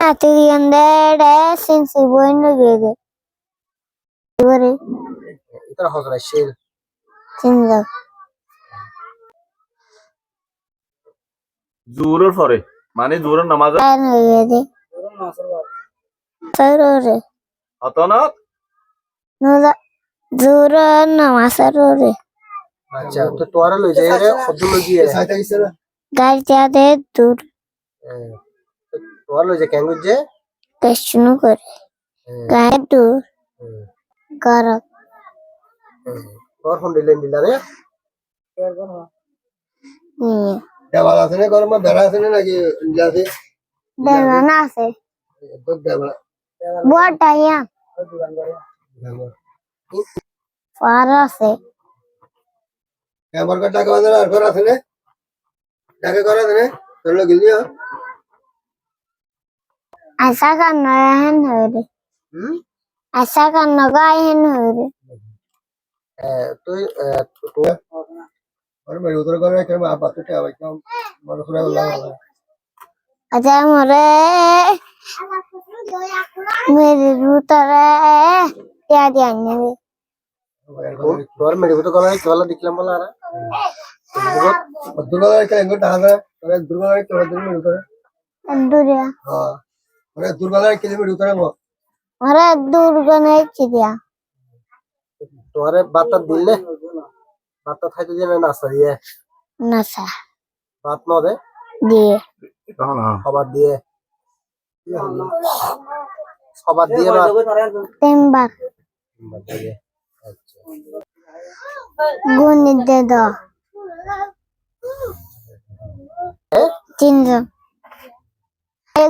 At the end there, since he went together. Sorry. इधर हो रहा शेर चिंजा জুরের পরে মানে জুরের নামাজ আর হয়ে যায় স্যার ওরে অতনক নজা জুরের নামাজ আর ওরে আচ্ছা তো তোরা লই যায় রে অদ্দুল গিয়ে গাড়ি যাতে দূর গায়ে দূর। গরম। তোর ফোন দিলেন দিলা রে। নিয়ে। দেওয়াল আছে না গরম? বেড়া আছে না নাকি আছে? দেওয়ানা আছে। দেওয়াল বটাইয়া পার আছে। আমার কাছে টাকা বাঁধার আর ঘর আছে না? টাকা করা আছে না? তোর লোক আশা কান্ন হেন হুম আশা কান্ন গায়ে হেন হইরে তুই তুই আরে মেরে উত্তর করে কেন আপা তুই আবার কেন মনে করে লাগা আচ্ছা মরে মেরে ভিতরে টিয়া দিয়ে নেবে তোর মেরে উত্তর করে কেবল দেখলাম বলা আর দুর্গা দুর্গা কে কেবল দিন মেরে উত্তরে দূরে হ্যাঁ কে কিলোমিটার উত্তরে মো মরে দুর্গনে চিড়িয়া তোরে বাতা দিলে? বাতা খাইতে দিলে নাস্তা দিয়ে নাসা ভাত ন দে। দিয়ে। খাবার দিয়ে। খাবার দিয়ে তিনবার। ভাত দিয়ে আচ্ছা গুণি দে দ। তিনজন।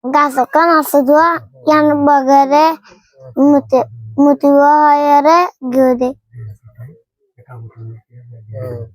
dia. নাইট গাছ কান আছে দোয়া ইয়ান বগরে মুতে মুতিব হয়রে গিয়ে দে Hmm.